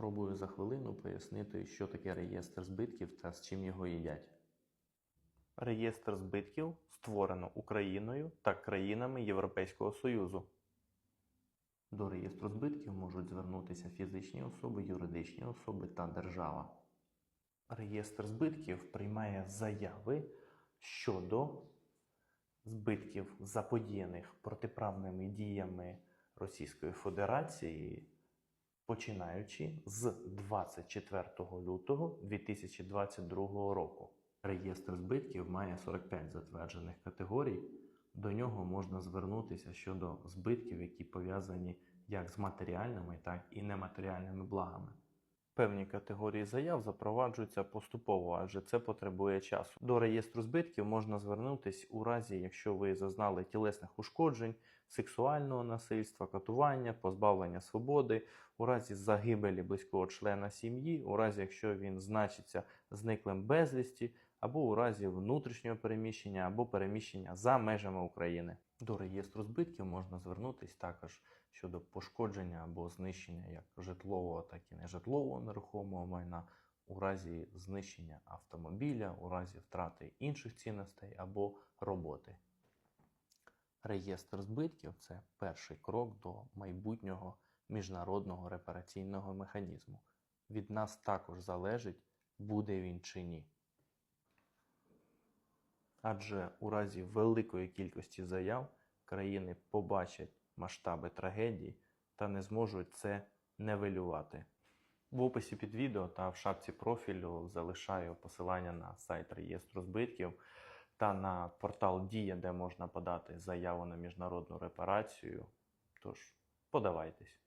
Спробую за хвилину пояснити, що таке реєстр збитків та з чим його їдять. Реєстр збитків створено Україною та країнами Європейського Союзу. До реєстру збитків можуть звернутися фізичні особи, юридичні особи та держава. Реєстр збитків приймає заяви щодо збитків, заподіяних протиправними діями Російської Федерації, починаючи з 24 лютого 2022 року. Реєстр збитків має 45 затверджених категорій. До нього можна звернутися щодо збитків, які пов'язані як з матеріальними, так і нематеріальними благами. Певні категорії заяв запроваджуються поступово, адже це потребує часу. До реєстру збитків можна звернутися у разі, якщо ви зазнали тілесних ушкоджень, сексуального насильства, катування, позбавлення свободи, у разі загибелі близького члена сім'ї, у разі якщо він значиться зниклим безвісті, або у разі внутрішнього переміщення або переміщення за межами України. До реєстру збитків можна звернутися також щодо пошкодження або знищення як житлового, так і нежитлового нерухомого майна, у разі знищення автомобіля, у разі втрати інших цінностей або роботи. Реєстр збитків це перший крок до майбутнього міжнародного репараційного механізму. Від нас також залежить, буде він чи ні. Адже у разі великої кількості заяв країни побачать масштаби трагедії та не зможуть це невелювати. В описі під відео та в шапці профілю залишаю посилання на сайт реєстру збитків та на портал Дія, де можна подати заяву на міжнародну репарацію. Тож подавайтесь.